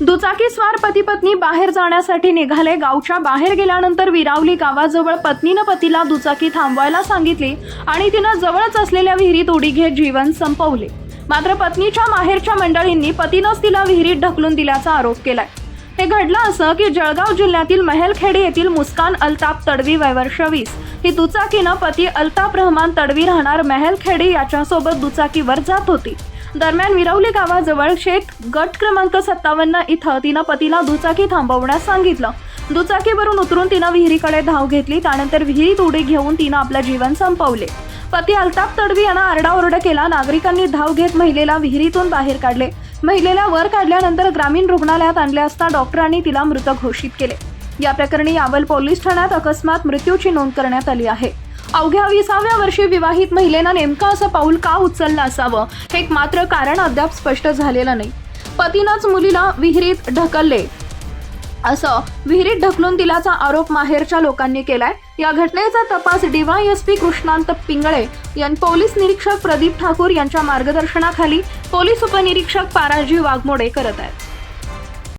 दुचाकीस्वार पती पत्नी बाहेर जाण्यासाठी निघाले. गावच्या बाहेर गेल्यानंतर विरावली गावाजवळ पत्नीनं पतीला दुचाकी थांबवायला सांगितली आणि तिनं जवळच असलेल्या विहिरीत उडी घेत जीवन संपवले. मात्र पत्नीच्या माहेरच्या मंडळींनी पतीनंच तिला विहिरीत ढकलून दिल्याचा आरोप केलाय. हे घडलं असं की जळगाव जिल्ह्यातील महेलखेडी येथील मुस्कान अल्ताफ तडवी वयवर्ष वीस. ही दुचाकीनं पती अल्ताफ रहमान तडवी राहणार महेलखेडी याच्यासोबत दुचाकीवर जात होती. दरम्यान विरवली गावाजवळ शेत गट क्रमांक सत्तावन्न इथं तिनं पतीला दुचाकी थांबवण्यास सांगितलं. दुचाकीवरून उतरून तिनं विहिरीकडे धाव घेतली त्यानंतर विहिरीत उडी घेऊन तिनं आपलं जीवन संपवले. पती अल्ताफ तडवी यांना आरडाओरडा केला नागरिकांनी धाव घेत महिलेला विहिरीतून बाहेर काढले. महिलेला वर काढल्यानंतर ग्रामीण रुग्णालयात आणले असता डॉक्टरांनी तिला मृत घोषित केले. या प्रकरणी यावल पोलीस ठाण्यात अकस्मात मृत्यूची नोंद करण्यात आली आहे. अवघ्या विसाव्या वर्षी विवाहित महिलेनं नेमकं असं पाऊल का उचललं असावं? हे एक मात्र कारण अद्याप स्पष्ट झालेलं नाही. पतीनंच मुलीला विहिरीत ढकलले. असं विहिरीत ढकलून दिल्याचा आरोप माहेरच्या लोकांनी केलाय. या घटनेचा तपास डीवायएसपी कृष्णांत पिंगळे यां पोलीस निरीक्षक प्रदीप ठाकूर यांच्या मार्गदर्शनाखाली पोलीस उपनिरीक्षक पाराजी वाघमोडे करत आहेत.